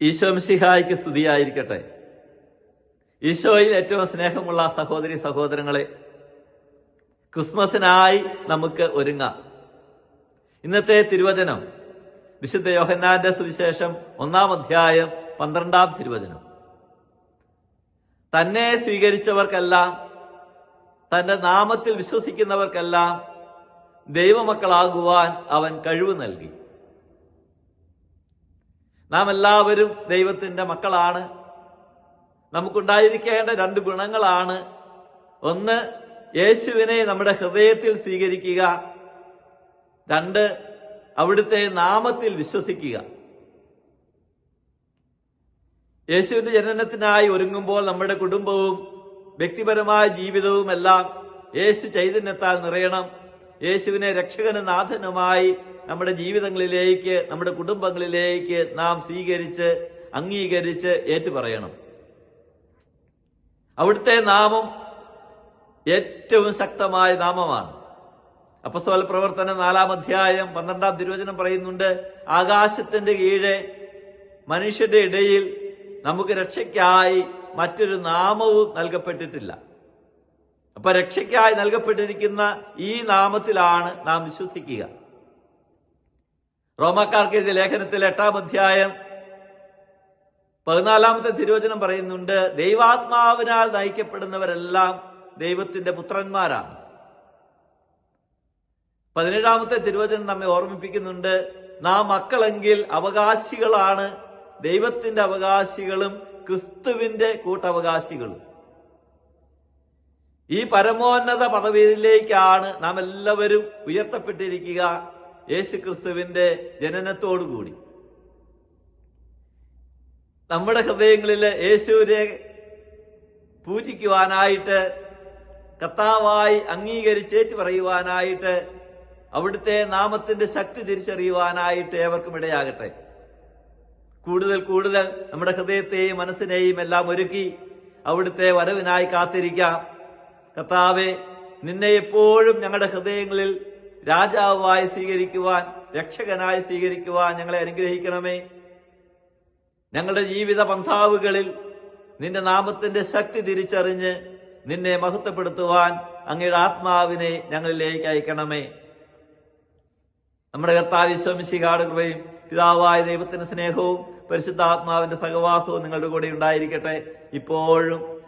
ഈശോ മിശിഹായ്ക്ക് സ്തുതിയായിരിക്കട്ടെ. ഈശോയിൽ ഏറ്റവും സ്നേഹമുള്ള സഹോദരി സഹോദരങ്ങളെ ക്രിസ്മസിനായി നമുക്ക് ഒരുങ്ങാം. ഇന്നത്തെ തിരുവചനം വിശുദ്ധ യോഹന്നാന്റെ സുവിശേഷം ഒന്നാം അധ്യായം പന്ത്രണ്ടാം തിരുവചനം. തന്നെ സ്വീകരിച്ചവർക്കെല്ലാം തന്റെ നാമത്തിൽ വിശ്വസിക്കുന്നവർക്കെല്ലാം ദൈവമക്കളാകുവാൻ അവൻ കഴിവ് നൽകി. നാം എല്ലാവരും ദൈവത്തിന്റെ മക്കളാണ്. നമുക്കുണ്ടായിരിക്കേണ്ട രണ്ട് ഗുണങ്ങളാണ്. ഒന്ന് യേശുവിനെ നമ്മുടെ ഹൃദയത്തിൽ സ്വീകരിക്കുക. രണ്ട് അവിടുത്തെ നാമത്തിൽ വിശ്വസിക്കുക. യേശുവിന്റെ ജനനത്തിനായി ഒരുങ്ങുമ്പോൾ നമ്മുടെ കുടുംബവും വ്യക്തിപരമായ ജീവിതവും എല്ലാം യേശു ചൈതന്യത്താൽ നിറയണം. യേശുവിനെ രക്ഷകനും നാഥനുമായി നമ്മുടെ ജീവിതങ്ങളിലേക്ക് നമ്മുടെ കുടുംബങ്ങളിലേക്ക് നാം സ്വീകരിച്ച് അംഗീകരിച്ച് ഏറ്റുപറയണം. അവിടുത്തെ നാമം ഏറ്റവും ശക്തമായ നാമമാണ്. അപ്പസ്തോല പ്രവർത്തനം നാലാം അധ്യായം പന്ത്രണ്ടാം തിരുവചനം പറയുന്നുണ്ട് ആകാശത്തിന്റെ കീഴെ മനുഷ്യരുടെ ഇടയിൽ നമുക്ക് രക്ഷയ്ക്കായി മറ്റൊരു നാമവും നൽകപ്പെട്ടിട്ടില്ല. അപ്പൊ രക്ഷയ്ക്കായി നൽകപ്പെട്ടിരിക്കുന്ന ഈ നാമത്തിലാണ് നാം വിശ്വസിക്കുക. റോമാക്കാർക്ക് എഴുതിയ ലേഖനത്തിൽ എട്ടാം അധ്യായം പതിനാലാമത്തെ തിരുവചനം പറയുന്നുണ്ട് ദൈവാത്മാവിനാൽ നയിക്കപ്പെടുന്നവരെല്ലാം ദൈവത്തിന്റെ പുത്രന്മാരാണ്. പതിനേഴാമത്തെ തിരുവചനം നമ്മെ ഓർമ്മിപ്പിക്കുന്നുണ്ട് നാം മക്കളെങ്കിൽ അവകാശികളാണ് ദൈവത്തിന്റെ അവകാശികളും ക്രിസ്തുവിന്റെ കൂട്ടവകാശികളും. ഈ പരമോന്നത പദവിയിലേക്കാണ് നാം എല്ലാവരും ഉയർത്തപ്പെട്ടിരിക്കുക യേശു ക്രിസ്തുവിന്റെ ജനനത്തോടുകൂടി. നമ്മുടെ ഹൃദയങ്ങളിൽ യേശുവിനെ പൂജിക്കുവാനായിട്ട് കർത്താവായി അംഗീകരിച്ചേറ്റ് പറയുവാനായിട്ട് അവിടുത്തെ നാമത്തിന്റെ ശക്തി തിരിച്ചറിയുവാനായിട്ട് ഏവർക്കും ഇടയാകട്ടെ. കൂടുതൽ കൂടുതൽ നമ്മുടെ ഹൃദയത്തെയും മനസ്സിനെയും എല്ലാം ഒരുക്കി അവിടുത്തെ വരവിനായി കാത്തിരിക്കാം. കർത്താവെ നിന്നെ എപ്പോഴും ഞങ്ങളുടെ ഹൃദയങ്ങളിൽ രാജാവായി സ്വീകരിക്കുവാൻ രക്ഷകനായി സ്വീകരിക്കുവാൻ ഞങ്ങളെ അനുഗ്രഹിക്കണമേ. ഞങ്ങളുടെ ജീവിത പന്ഥാവുകളിൽ നിന്റെ നാമത്തിന്റെ ശക്തി തിരിച്ചറിഞ്ഞ് നിന്നെ മഹത്വപ്പെടുത്തുവാൻ അങ്ങയുടെ ആത്മാവിനെ ഞങ്ങളിലേക്ക് അയക്കണമേ. നമ്മുടെ കർത്താവ് വിശ്വമിശികാട് പിതാവായ ദൈവത്തിന്റെ സ്നേഹവും പരിശുദ്ധാത്മാവിന്റെ സഹവാസവും നിങ്ങളുടെ കൂടെ ഉണ്ടായിരിക്കട്ടെ. ഇപ്പോഴും